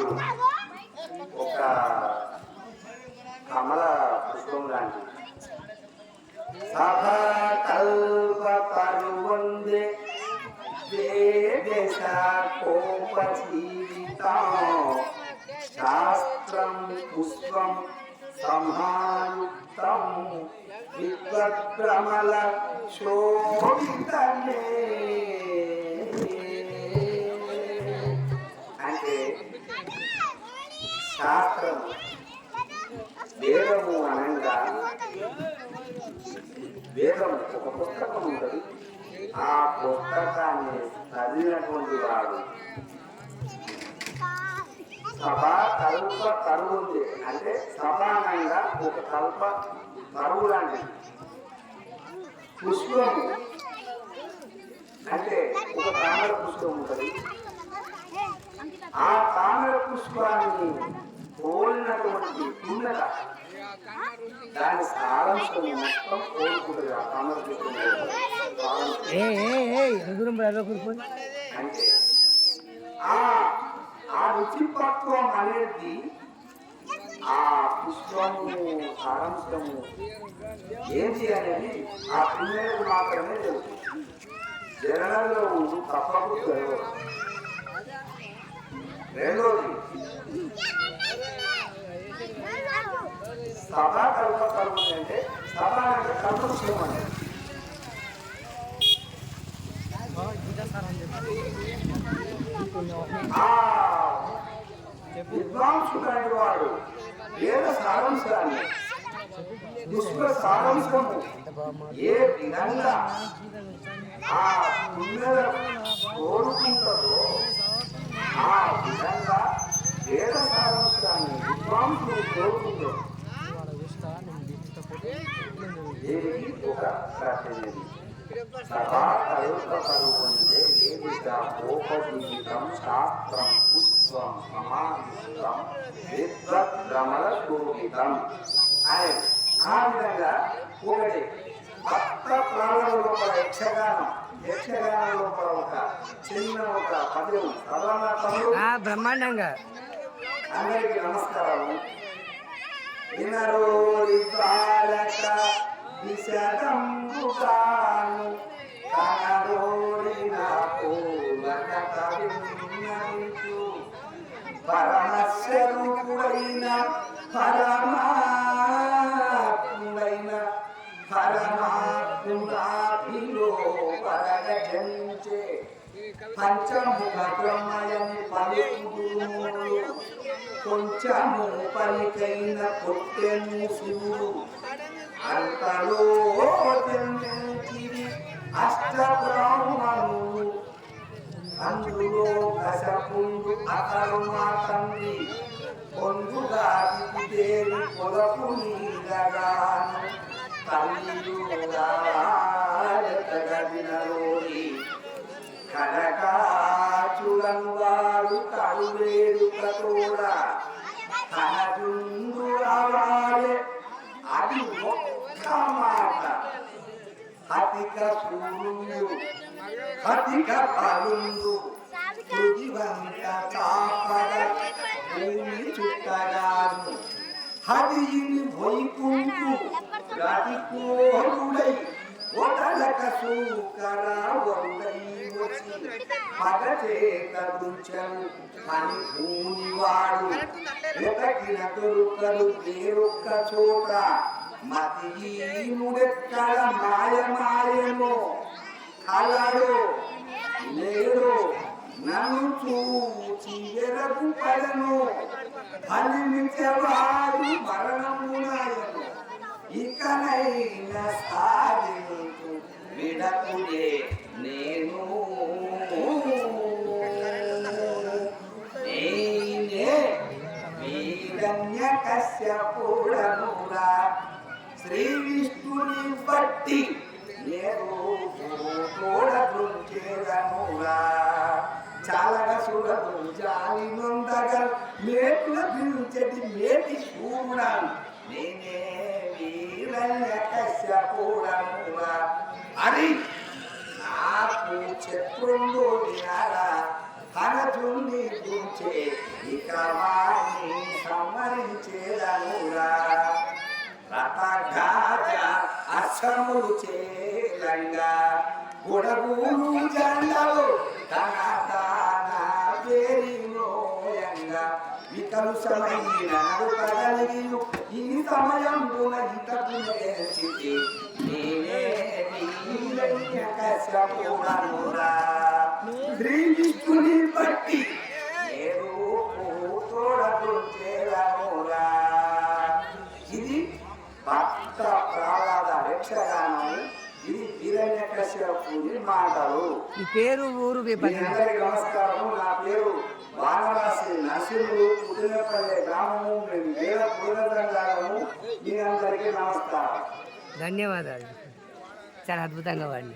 ఇప్పుడు ఒక కమల పుష్పం లాంటి సభకల్ప కల్ప తరువందే కోప జీవితం శాస్త్రం పుష్పం సంహాయుక్తం విద్వద్భ్రమల శోభితమే. శాస్త్రం. వేదము అనగా వేదం ఒక పుస్తకం ఉంటుంది. ఆ పుస్తకాన్ని చదివినటువంటి వాడు సభ కల్ప కరువు ఉంది అంటే సమానంగా ఒక కల్ప కరువు లాంటిది. పుష్పము అంటే ఒక తామర పుష్పం ఉంటుంది. ఆ తామర పుష్పాన్ని పోలినటువంటి పుణ్యత దాని సారాంశం మొత్తం కోరుకుంటుంది ఆ తామర పుష్పం సారాంశం. ఏ ఏ ఏ ఎదురు బ్రదర్ కూర్చొని అంటే ఆ ఆ రుచిపత్వం అనేది ఆ పుష్పము సారాంశము ఏంటి అనేది ఆ పిల్లలకు మాత్రమే తెలుసు జనాల్లో తప్పకు తెలియదు రెండోది సదాకల్ప కల్ప అంటే సదా అంటే కల్పక్షేమం అనేది విద్వాంసుడు వాడు వేద సారాంశాన్ని? విశ్వ సారాంశము. ఏ విధంగా ఆ పుణ్యల కోరుకుంటారో ఆ విధంగా వేద సారాంశాన్ని విద్వాంసుడు కోరుకుంటారు దేనికి ఒక ప్రతినిధి. వేదిక శాస్త్రం పుష్పం సమాహితం విద్వద్రమల శోభితం అని ఆ విధంగా ఒకటి భక్త ప్రాణం లోపల యక్షగానం యక్షగానం లోపల ఒక చిన్న ఒక పద్యం సదానా తమ్ముడు? ఆ బ్రహ్మాండంగా. అందరికీ నమస్కారం వినరోరి బాలక విశదంబుగాను కనరోరి నా పూలక పరమాత్ముడైన పరమాత్ముడాభిలో పరగజంచే పంచముఖ బ్రహ్మయని పలుకుడు కొంచెము పలికైన కొట్టెను శివుడు. అంతలో జన్మించిరి అందులో కశపుండు అతను మా తండ్రి పొందుగా దేవి పొలకు నీరగాను తల్లి కనకాచులను వారు కడువేరు కతోడ మాట అతిక సూర్యుడు అతిక ఫలుండు తుదివంక చాపడ భూమి చుట్టగాను హరిని వైకుంఠు రతికోరుడై ఒడలక సూకర వందై వచ్చి పగచేత దుంచను అని భూమివాడు వెతకిన వేరొక్క చోట మతీనుడెక్కడ మాయమాయనో కలడో లేడు నన్ను చూచి వెరకు పడను ఫలించవాడు మరణమునాయను. ఇకనైనా సాధించు విడకుడే నేను. బట్టి నేను తోడ దృంచేదనురా చాలగా చూడదు జాలి నొందగా మేటుల పిలుచటి మేటి చూడాను నేనే వీరన్య కశ్యపుడనురా అని నాకు శత్రుండు వినారా హరజుని గుంచే విక్రమాన్ని సంహరించేదనురా. అశ్వములు చేలంగా గుడగూలు జండలు తన తాన వికలుషమైన నడుకగలిగియు ఈ సమయం ఇతకు నేర్చితి నేనే కశ్యపుడనురా శ్రీ విష్ణుని బట్టి నేను తోడకుంచేదనురా ఇది భక్త ప్రహ్లాద యక్షగానం ఇది కశ్యపుని మాటలు. ఈ పేరు ఊరు అందరికీ నమస్కారం నా పేరు వానరాశి నరసింహుడు పుట్టినపల్లె గ్రామము. మేము వేద మీ అందరికీ నమస్కారం. ధన్యవాదాలు. చాలా అద్భుతంగా వాడిని